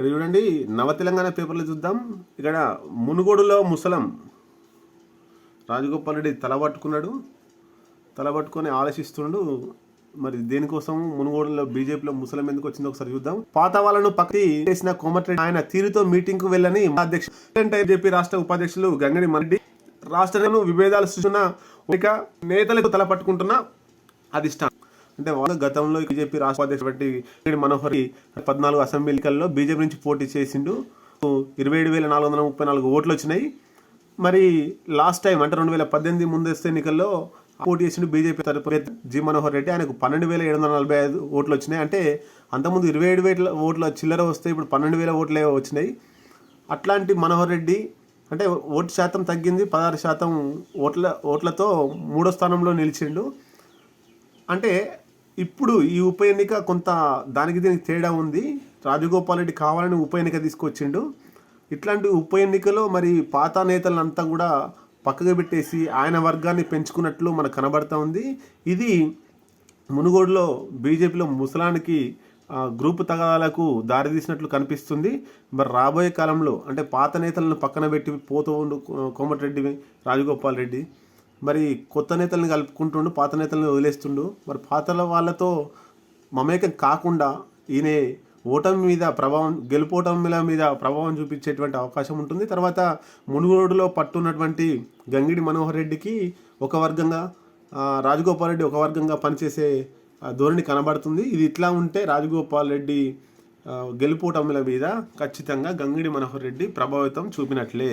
ఇక్కడ చూడండి నవ తెలంగాణ పేపర్లు చూద్దాం. ఇక్కడ మునుగోడులో ముసలం రాజగోపాల్ రెడ్డి తల పట్టుకున్నాడు. తల పట్టుకొని ఆలోచిస్తుండు మరి దేనికోసం మునుగోడులో బీజేపీలో ముసలం ఎందుకు వచ్చిందో ఒకసారి చూద్దాం. పాత వాళ్ళను పక్కకి చేసిన కోమటిరెడ్డి ఆయన తీరుతో మీటింగ్కు వెళ్ళని అధ్యక్షుడు బీజేపీ రాష్ట్ర ఉపాధ్యక్షులు గంగడి మరెడ్డి రాష్ట్రంలో విభేదాలు సృష్టిస్తున్న ఇక నేతలకు తల పట్టుకుంటున్న అధిష్టానం. అంటే వాళ్ళు గతంలో బీజేపీ రాష్ట్ర అధ్యక్షుడు మనోహర్ పద్నాలుగు అసెంబ్లీ ఎన్నికల్లో బీజేపీ నుంచి పోటీ చేసిండు. ఇరవై ఏడు వేల నాలుగు వందల ముప్పై నాలుగు ఓట్లు వచ్చినాయి. మరి లాస్ట్ టైం అంటే రెండు వేల పద్దెనిమిది ముందస్తు ఎన్నికల్లో పోటీ చేసిండు బీజేపీ తరపు జి మనోహర్ రెడ్డి. ఆయనకు పన్నెండు వేల ఏడు వందల నలభై ఐదు ఓట్లు వచ్చినాయి. అంటే అంతకుముందు ఇరవై ఏడు వేల ఓట్ల చిల్లర వస్తే ఇప్పుడు పన్నెండు వేల ఓట్లే వచ్చినాయి. అట్లాంటి మనోహర్ రెడ్డి అంటే ఓటు శాతం తగ్గింది. పదహారు శాతం ఓట్ల ఓట్లతో మూడో స్థానంలో నిలిచిండు. అంటే ఇప్పుడు ఈ ఉప ఎన్నిక కొంత దానికి దీనికి తేడా ఉంది. రాజగోపాల్ రెడ్డి కావాలని ఉప ఎన్నిక తీసుకొచ్చిండు. ఇట్లాంటి ఉప ఎన్నికలో మరి పాత నేతలంతా కూడా పక్కకు పెట్టేసి ఆయన వర్గాన్ని పెంచుకున్నట్లు మనకు కనబడతా ఉంది. ఇది మునుగోడులో బీజేపీలో ముసలానికి గ్రూపు తగాదాలకు దారితీసినట్లు కనిపిస్తుంది. మరి రాబోయే కాలంలో అంటే పాత నేతలను పక్కన పెట్టి పోతూ ఉండు కోమటిరెడ్డి రాజగోపాల్ రెడ్డి. మరి కొత్త నేతలను కలుపుకుంటుండు పాత నేతలను వదిలేస్తుండు. మరి పాతల వాళ్ళతో మమేకం కాకుండా ఈయన ఓటమి మీద ప్రభావం గెలుపోటమిల మీద ప్రభావం చూపించేటువంటి అవకాశం ఉంటుంది. తర్వాత మునుగోడులో పట్టున్నటువంటి గంగిడి మనోహర్ రెడ్డికి ఒక వర్గంగా రాజగోపాల్ రెడ్డి ఒక వర్గంగా పనిచేసే ధోరణి కనబడుతుంది. ఇది ఇట్లా ఉంటే రాజగోపాల్ రెడ్డి గెలుపోటమిల మీద ఖచ్చితంగా గంగిడి మనోహర్ రెడ్డి ప్రభావితం చూపినట్లే.